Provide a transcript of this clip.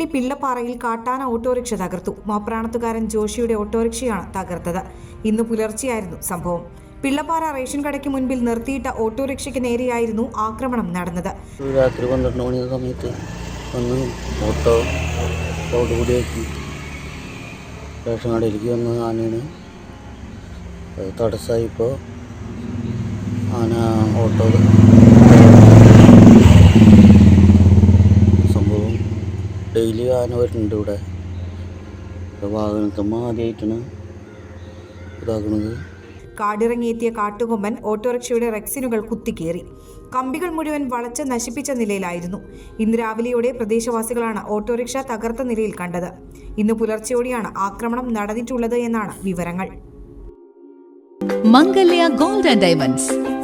കരുനാഗപ്പള്ളി പിള്ളപ്പാറയിൽ കാട്ടാന ഓട്ടോറിക്ഷ തകർത്തു. മാപ്രാണത്തുകാരൻ ജോഷിയുടെ ഓട്ടോറിക്ഷയാണ് തകർത്തത്. ഇന്ന് പുലർച്ചെയായിരുന്നു സംഭവം. പിള്ളപ്പാറ റേഷൻ കടയ്ക്ക് മുൻപിൽ നിർത്തിയിട്ട ഓട്ടോറിക്ഷയ്ക്ക് നേരെയായിരുന്നു ആക്രമണം നടന്നത്. രാത്രി പന്ത്രണ്ട് മണി സമയത്ത് വന്ന് ഓട്ടോ റേഷൻ കടയിലേക്ക് വന്ന ആനയാണ് തടസ്സമായിപ്പോൾ ആന ഓട്ടോ സംഭവം ഡെയിലി ആന വരുന്നുണ്ട് ഇവിടെ. വാഹനത്തമ്മ ആദ്യമായിട്ടാണ് ഇതാക്കുന്നത് കാടിറങ്ങിയെത്തിയ കാട്ടുകൊമ്പൻ ഓട്ടോറിക്ഷയുടെ റെക്സിനുകൾ കുത്തിക്കേറി. കമ്പികൾ മുഴുവൻ വളച്ച് നശിപ്പിച്ച നിലയിലായിരുന്നു. ഇന്ന് രാവിലെയോടെ പ്രദേശവാസികളാണ് ഓട്ടോറിക്ഷ തകർത്ത നിലയിൽ കണ്ടത്. ഇന്ന് പുലർച്ചെയോടെയാണ് ആക്രമണം നടന്നിട്ടുള്ളത് എന്നാണ് വിവരങ്ങൾ. Mangalya gold and diamonds.